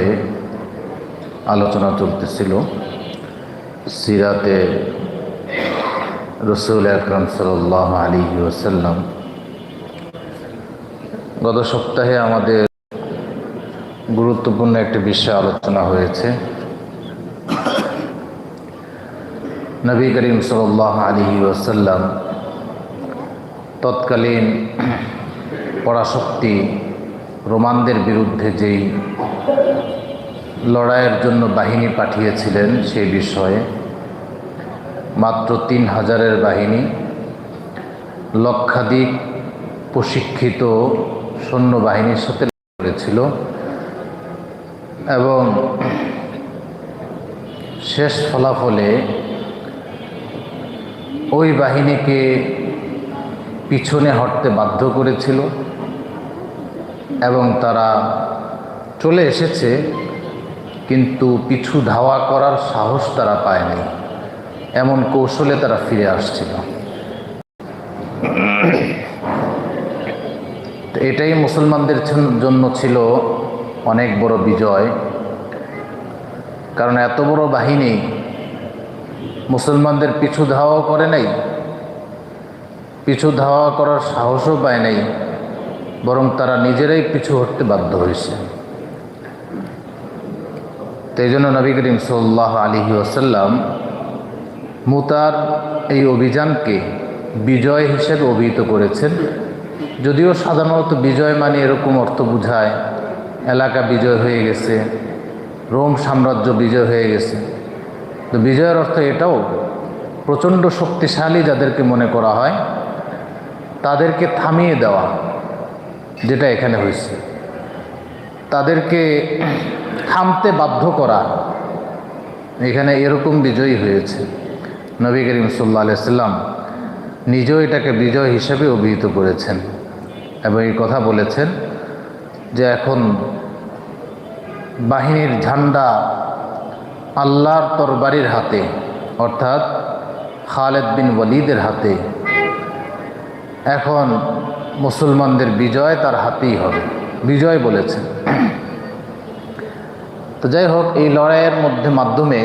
বিষয়ে আলোচনা চলতেছিল। সিরাতে রসুল আকরম সাল আলী ওসাল্লাম গত সপ্তাহে আমাদের গুরুত্বপূর্ণ একটি বিষয় আলোচনা হয়েছে। নবী করিম সাল আলী ওসাল্লাম তৎকালীন পরাশক্তি রোমানদের বিরুদ্ধে যেই লড়াইয়ের জন্য বাহিনী পাঠিয়েছিলেন সেই বিষয়ে। মাত্র তিন হাজারের বাহিনী, লক্ষাধিক প্রশিক্ষিত সৈন্যবাহিনীর সাথে করেছিল এবং শেষ ফলাফলে ওই বাহিনীকে পিছনে হটতে বাধ্য করেছিল এবং তারা চলে এসেছে কিন্তু পিছু ধাওয়া করার সাহস তারা পায়নি। এমন কৌশলে তারা ফিরে আসছিল। এটাই মুসলমানদের জন্য ছিল অনেক বড় বিজয়। কারণ এত বড় বাহিনী মুসলমানদের পিছু ধাওয়া করে নাই, পিছু ধাওয়া করার সাহসও পায় নাই, বরং তারা নিজেরাই পিছু হটতে বাধ্য হয়েছে। এই জন্য নবী করিম সাল্লাহ আলহি আসাল্লাম মুতার এই অভিযানকে বিজয় হিসেবে অভিহিত করেছেন। যদিও সাধারণত বিজয় মানে এরকম অর্থ বোঝায়, এলাকা বিজয় হয়ে গেছে, রোম সাম্রাজ্য বিজয় হয়ে গেছে। তো বিজয়ের অর্থ এটাও, প্রচণ্ড শক্তিশালী যাদেরকে মনে করা হয়, তাদেরকে থামিয়ে দেওয়া, যেটা এখানে হয়েছে। তাদেরকে থামতে বাধ্য করা। এখানে এরকম বিজয়ী হয়েছে। নবী করিম সাল্লা সাল্লাম নিজেও এটাকে বিজয় হিসেবে অভিহিত করেছেন এবং এই কথা বলেছেন যে এখন বাহিনীর ঝান্ডা আল্লাহর তরবারির হাতে, অর্থাৎ খালেদ বিন ওয়ালিদের হাতে, এখন মুসলমানদের বিজয় তার হাতেই হবে। বিজয় বলেছেন। তো যাই হোক, এই লড়াইয়ের মধ্যে মাধ্যমে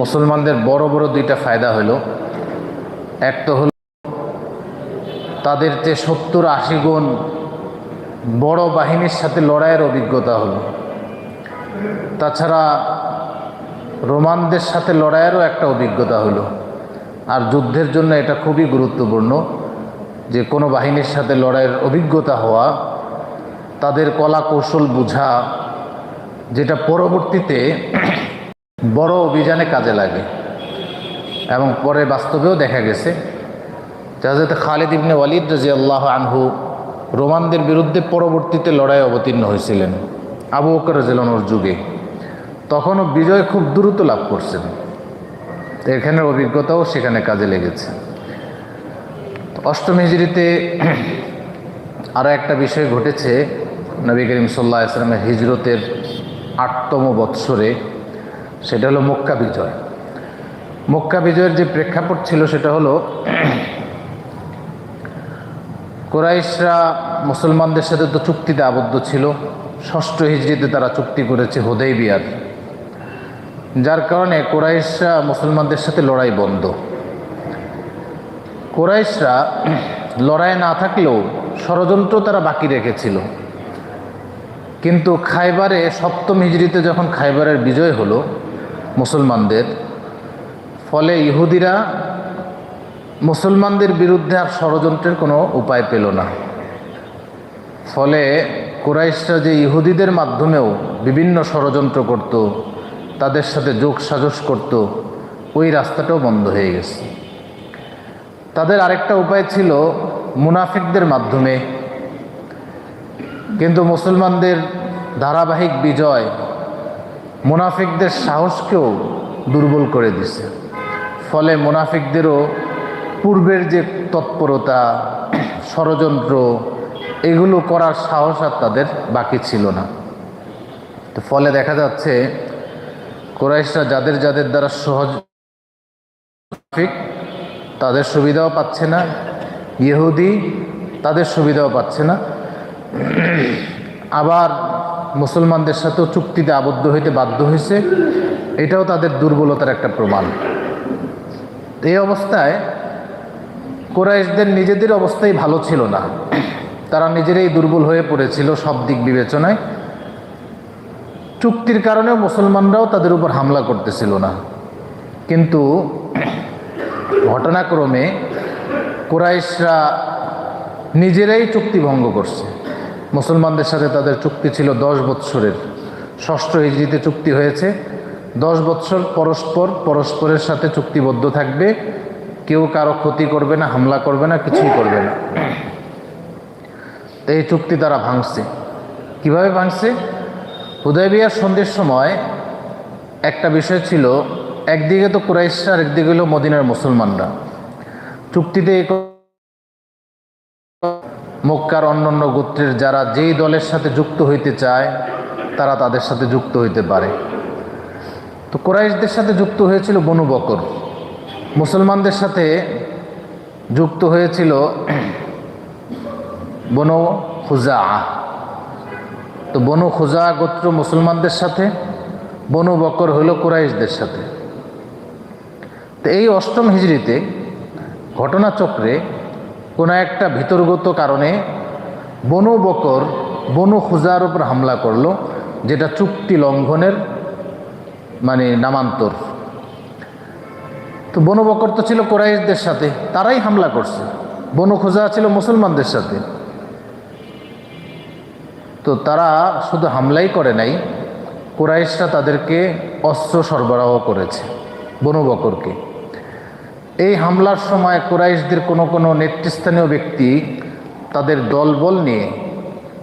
মুসলমানদের বড় বড় দুইটা ফায়দা হলো। এক তো হলো তাদের যে সত্তর আশি গুণ বড় বাহিনীর সাথে লড়াইয়ের অভিজ্ঞতা হলো। তাছাড়া রোমানদের সাথে লড়াইয়েরও একটা অভিজ্ঞতা হলো। আর যুদ্ধের জন্য এটা খুবই গুরুত্বপূর্ণ যে কোনো বাহিনীর সাথে লড়াইয়ের অভিজ্ঞতা হওয়া, তাদের কলা কৌশল বোঝা যেটা পরবর্তীতে বড় অভিযানে কাজে লাগে এবং পরে বাস্তবেও দেখা গেছে যাতে খালিদ ইবনে ওয়ালিদ রাজি আল্লাহ আনহু রোমানদের বিরুদ্ধে পরবর্তীতে লড়াই অবতীর্ণ হয়েছিলেন আবু বকর রাজিলনোর যুগে। তখনও বিজয় খুব দ্রুত লাভ করছেন। এখানের অভিজ্ঞতাও সেখানে কাজে লেগেছে। অষ্টম হিজড়িতে আরও একটা বিষয় ঘটেছে। নবী করিম সাল্লাহ ইসলামের হিজরতের আটতম বৎসরে, সেটা হলো মক্কা বিজয়। মক্কা বিজয়ের যে প্রেক্ষাপট ছিল, সেটা হলো কোরাইশরা মুসলমানদের সাথে তো চুক্তিতে আবদ্ধ ছিল। ষষ্ঠ হিজড়িতে তারা চুক্তি করেছে হোদেই বিয়ার যার কারণে কোরাইশরা মুসলমানদের সাথে লড়াই বন্ধ। কোরাইশরা লড়াই না থাকলেও ষড়যন্ত্র তারা বাকি রেখেছিল। কিন্তু খাইবারে সপ্তম হিজড়িতে যখন খাইবারের বিজয় হলো মুসলমানদের, ফলে ইহুদিরা মুসলমানদের বিরুদ্ধে আর ষড়যন্ত্রের কোনো উপায় পেল না। ফলে কোরাইশরা যে ইহুদিদের মাধ্যমেও বিভিন্ন ষড়যন্ত্র করত, তাদের সাথে যোগ সাজস করত, ওই রাস্তাটাও বন্ধ হয়ে গেছে। তাদের আরেকটা উপায় ছিল মুনাফিকদের মাধ্যমে। কিন্তু মুসলমানদের ধারাবাহিক বিজয় মুনাফিকদের সাহসকেও দুর্বল করে দিছে। ফলে মুনাফিকদেরও পূর্বের যে তৎপরতা, ষড়যন্ত্র, এগুলো করার সাহস আর তাদের বাকি ছিল না। তো ফলে দেখা যাচ্ছে কোরাইশরা যাদের যাদের দ্বারা সহজ ঠিক তাদের সুবিধাও পাচ্ছে না। ইহুদি তাদের সুবিধাও পাচ্ছে না। আবার মুসলমানদের সাথেও চুক্তিতে আবদ্ধ হইতে বাধ্য হয়েছে এটাও তাদের দুর্বলতার একটা প্রমাণ। এই অবস্থায় কোরাইশদের নিজেদের অবস্থাই ভালো ছিল না। তারা নিজেরাই দুর্বল হয়ে পড়েছিল সব দিক বিবেচনায়। চুক্তির কারণেও মুসলমানরাও তাদের উপর হামলা করতেছিল না। কিন্তু ঘটনাক্রমে কোরাইশরা নিজেরাই চুক্তি ভঙ্গ করছে। মুসলমানদের সাথে তাদের চুক্তি ছিল দশ বৎসরের। ষষ্ঠ হিজড়িতে চুক্তি হয়েছে। দশ বৎসর পরস্পর, পরস্পরের সাথে চুক্তিবদ্ধ থাকবে। কেউ কারও ক্ষতি করবে না, হামলা করবে না, কিছুই করবে না। এই চুক্তি তারা ভাঙছে। কীভাবে ভাঙছে? হুদয়বিয়ার সন্ধ্যের সময় একটা বিষয় ছিল, একদিকে তো কুরাইশরা আর একদিকে হলো মদিনার মুসলমানরা। চুক্তিতে মক্কার অন্যান্য গোত্রের যারা যেই দলের সাথে যুক্ত হইতে চায়, তারা তাদের সাথে যুক্ত হইতে পারে। তো কোরাইশদের সাথে যুক্ত হয়েছিল বনু বকর। মুসলমানদের সাথে যুক্ত হয়েছিল বনু খুজা তো বনু খুজা গোত্র মুসলমানদের সাথে, বনু বকর হইল কোরাইশদের সাথে। তো এই অষ্টম হিজড়িতে ঘটনাচক্রে কোনো একটা ভিতরগত কারণে বনু বকর, বনু খুজার উপর হামলা করল, যেটা চুক্তি লঙ্ঘনের মানে নামান্তর। তো বনু বকর তো ছিল কোরাইশদের সাথে, তারাই হামলা করছে। বনু খুজা ছিল মুসলমানদের সাথে। তো তারা শুধু হামলাই করে নাই, কোরাইশরা তাদেরকে অস্ত্র সরবরাহ করেছে বনু বকরকে। এই হামলার সময় কোরাইশদের কোনো কোনো নেতৃস্থানীয় ব্যক্তি তাদের দলবল নিয়ে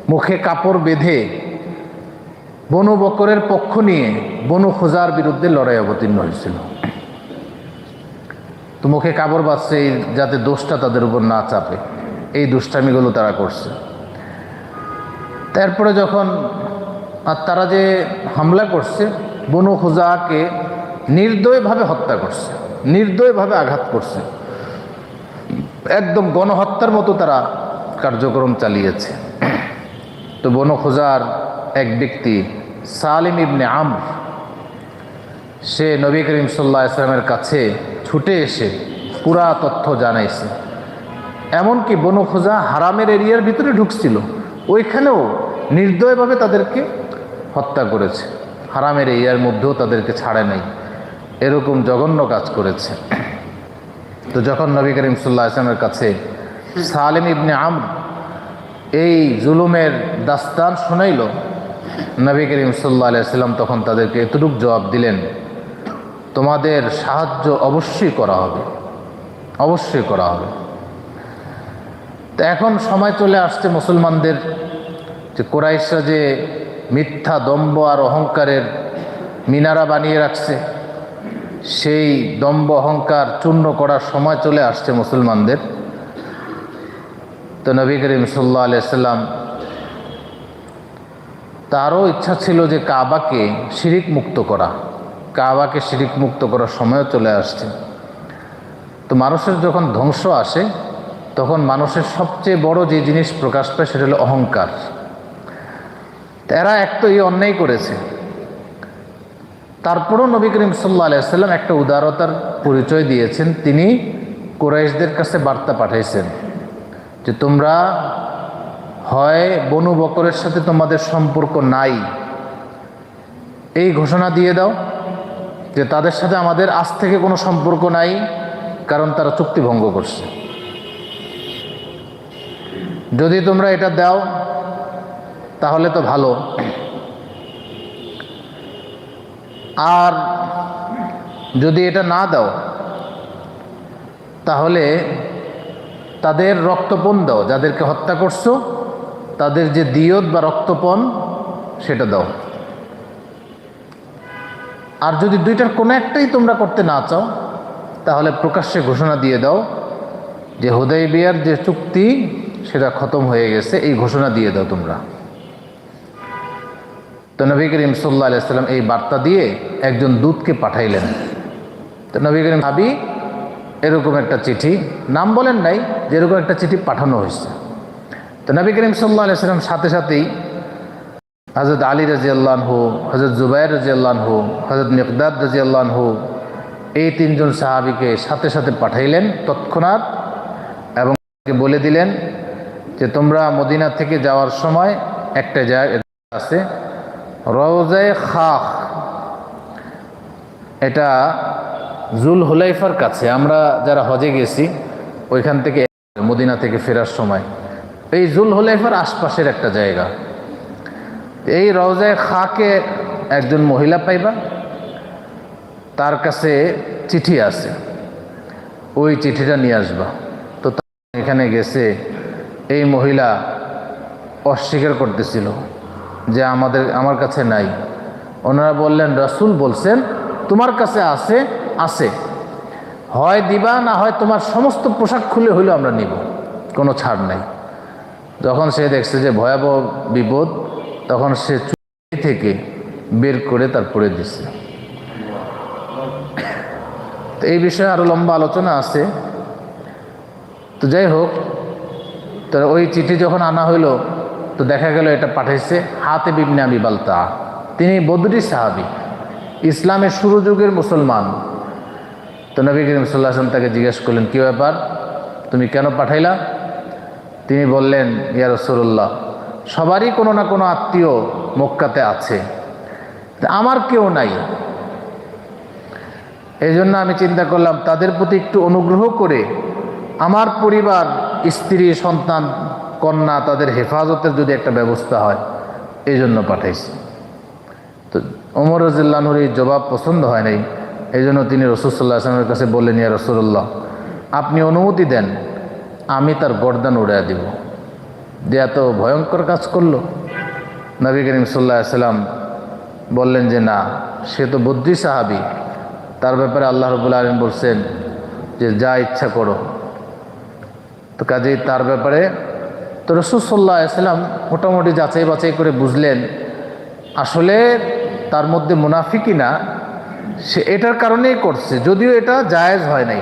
মুখে কাপড় বেঁধে বনু বকরের পক্ষ নিয়ে বনু খোজার বিরুদ্ধে লড়াই অবতীর্ণ হয়েছিল। তো মুখে কাপড় বাঁচছে এই যাতে দোষটা তাদের উপর না চাপে। এই দুষ্টামিগুলো তারা করছে। তারপরে যখন আর তারা যে হামলা করছে, বনু খুজাকে নির্দয়ভাবে হত্যা করছে। নির্দয়ভাবে আঘাত করছে। একদম গণহত্যার মতো তারা কার্যক্রম চালিয়েছে। তো বনু খুজার এক ব্যক্তি সালিম ইবনে আম সে নবী করিম সাল্লাহ ইসলামের কাছে ছুটে এসে পুরা তথ্য জানাইছে। এমনকি বনু খোঁজা হারামের এরিয়ার ভিতরে ঢুকছিল, ওইখানেও নির্দয়ভাবে তাদেরকে হত্যা করেছে। হারামের এরিয়ার মধ্যেও তাদেরকে ছাড়ে নাই। এরকম জঘন্য কাজ করেছে। তো যখন নবী করিম সাল্লাহ আসলামের কাছে সালিম ইবনে আম এই জুলুমের দাস্তান শোনাইল, নবী করিম সাল্লাহ আলাইসাল্লাম তখন তাদেরকে এতটুক জবাব দিলেন, তোমাদের সাহায্য অবশ্যই করা হবে, অবশ্যই করা হবে। তো এখন সময় চলে আসছে মুসলমানদের যে কোরাইশরা যে মিথ্যা দম্ভ আর অহংকারের মিনারা বানিয়ে রাখছে। সেই দম্ভ অহংকার চূর্ণ করার সময় চলে আসছে মুসলমানদের। তো নবী করিম সাল্লাহ আলিয়াল্লাম তারও ইচ্ছা ছিল যে কাবাকে শিরিক মুক্ত করা। কাবাকে শিরিক মুক্ত করার সময়ও চলে আসছে। তো মানুষের যখন ধ্বংস আসে, তখন মানুষের সবচেয়ে বড় যে জিনিস প্রকাশ পায় সেটা হলো অহংকার। এরা এক তো এই অন্যায় করেছে। তারপরও নবী করিম সাল্লা আলাইসাল্লাম একটা উদারতার পরিচয় দিয়েছেন। তিনি কোরাইশদের কাছে বার্তা পাঠাইছেন যে তোমরা হয় বনু বকরের সাথে তোমাদের সম্পর্ক নাই। এই ঘোষণা দিয়ে দাও যে তাদের সাথে আমাদের আজ থেকে কোনো সম্পর্ক নাই, কারণ তারা চুক্তি ভঙ্গ করছে। যদি তোমরা এটা দাও, তাহলে তো ভালো। আর যদি এটা না দাও, তাহলে তাদের রক্তপণ দাও, যাদেরকে হত্যা করছ, তাদের যে দিয়ত বা রক্তপণ, সেটা দাও। আর যদি দুইটার কোনো একটাই তোমরা করতে না চাও, তাহলে প্রকাশ্যে ঘোষণা দিয়ে দাও যে হুদয় বিয়ার যে চুক্তি, সেটা খতম হয়ে গেছে, এই ঘোষণা দিয়ে দাও তোমরা। তো নবী করিম সাল্লা আলাইসাল্লাম এই বার্তা দিয়ে একজন দূতকে পাঠাইলেন। তো নবী করিম ভাবি এরকম একটা চিঠি, নাম বলেন নাই, যে এরকম একটা চিঠি পাঠানো হয়েছে। তো নবী করিম সাল্লা আলাইসাল্লাম সাথে সাথেই হজরত আলী রাজি রাজিয়াল্লাহু হজরত জুবাইর রাজি রাজিয়াল্লাহু হজরত মিকদাদ রাজিয়াল্লাহু এই তিনজন সাহাবিকে সাথে সাথে পাঠাইলেন তৎক্ষণাৎ এবং বলে দিলেন যে তোমরা মদিনা থেকে যাওয়ার সময় একটা জায়গা আছে রওজায় খাখ। এটা জুল হুলাইফার কাছে। আমরা যারা হজে গেছি, ওইখান থেকে মদিনা থেকে ফেরার সময়। এই জুল হুলাইফার আশপাশের একটা জায়গা। এই রওজায় খাকে একজন মহিলা পাইবা, তার কাছে চিঠি আছে। ওই চিঠিটা নিয়ে আসবা। তো এখানে গেছে, এই মহিলা অস্বীকার করতেছিল। যে আমাদের, আমার কাছে নাই। ওনারা বললেন, রসুল বলছেন, তোমার কাছে আছে আছে। হয় দিবা, না হয় তোমার সমস্ত পোশাক খুলে হইলেও আমরা নিব। কোনো ছাড় নাই। যখন সে দেখছে যে ভয়াবহ বিপদ, তখন সে চুরি থেকে বের করে তারপরে দিচ্ছে তো এই বিষয়ে আরও লম্বা আলোচনা আছে। তো যাই হোক, তো ওই চিঠি যখন আনা হইল তো দেখা গেল এটা পাঠাইছে হাতে বিবনে আমি বালতা। তিনি বদরি সাহাবি। ইসলামের শুরু যুগের মুসলমান। তো নবী করিম সাল্লাহ আসলাম তাকে জিজ্ঞেস করলেন, কী ব্যাপার? তুমি কেন পাঠাইলা? তিনি বললেন, ইয়া রসুল্লাহ সবারই কোনো না কোনো আত্মীয় মক্কাতে আছে। আমার কেউ নাই। এই জন্য আমি চিন্তা করলাম, তাদের প্রতি একটু অনুগ্রহ করে আমার পরিবার, স্ত্রী, সন্তান কন্যা তাদের হেফাজতের যদি একটা ব্যবস্থা হয়, এই জন্য পাঠাইছি। তো ওমর রাজিল্লাহুর এই জবাব পছন্দ হয় নাই, এই জন্য তিনি রসুল্লাহ আসলামের কাছে বললেন, ইয়া রসুল্লাহ আপনি অনুমতি দেন, আমি তার গর্দান উড়াইয়া দিব। যে এত ভয়ঙ্কর কাজ করল। নবী করিম সাল্লাহ সাল্লাম বললেন যে, না, সে তো বুদ্ধি সাহাবি। তার ব্যাপারে আল্লাহ রবুল্লা আলম বলছেন যে, যা ইচ্ছা করো। তো কাজেই তার ব্যাপারে তো রসুল্লাহ সাল্লাম মোটামুটি যাচাই বাছাই করে বুঝলেন, আসলে তার মধ্যে মুনাফিকই না, সে এটার কারণেই করছে, যদিও এটা জায়েজ হয় নাই।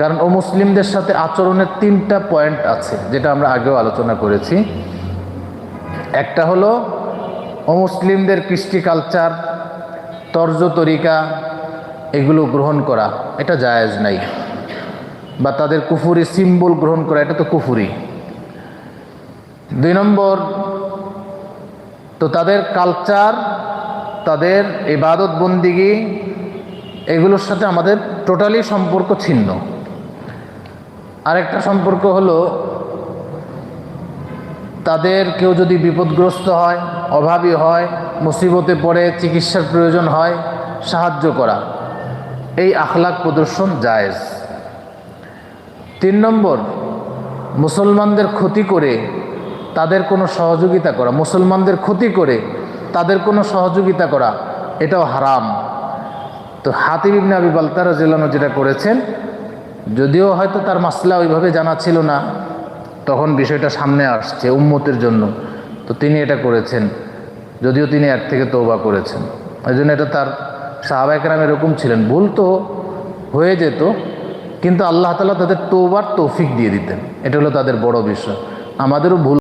কারণ ও মুসলিমদের সাথে আচরণের তিনটা পয়েন্ট আছে, যেটা আমরা আগেও আলোচনা করেছি। একটা হলো অমুসলিমদের কৃষ্টি কালচার, তর্জ তরিকা, এগুলো গ্রহণ করা, এটা জায়েজ নাই। বা তাদের কুফুরি সিম্বল গ্রহণ করা, এটা তো কুফুরি। দুই নম্বর, তো তাদের কালচার তাদের ইবাদত বন্দিগি, এগুলোর সাথে আমাদের টোটালি সম্পর্ক ছিন্ন। আরেকটা সম্পর্ক হলো, তাদের কেউ যদি বিপদগ্রস্ত হয়, অভাবী হয়, মুসিবতে পড়ে, চিকিৎসার প্রয়োজন হয়, সাহায্য করা, এই আখলাক প্রদর্শন জায়েজ। তিন নম্বর, মুসলমানদের ক্ষতি করে তাদের কোনো সহযোগিতা করা, মুসলমানদের ক্ষতি করে তাদের কোনো সহযোগিতা করা, এটাও হারাম। তো হাতিব ইবনে আবি বালতারা জেলানো যেটা করেছেন, যদিও হয়তো তার মাসলা ওইভাবে জানা ছিল না, তখন বিষয়টা সামনে আসছে উম্মতের জন্য। তো তিনি এটা করেছেন, যদিও তিনি এর থেকে তৌবা করেছেন। ওই জন্য এটা তার সাহাবাইকেরাম এরকম ছিলেন। ভুল তো হয়ে যেত, কিন্তু আল্লাহ তালা তাদের তৌবার তৌফিক দিয়ে দিতেন। এটা হলো তাদের বড় বিষয়। আমাদেরও ভুল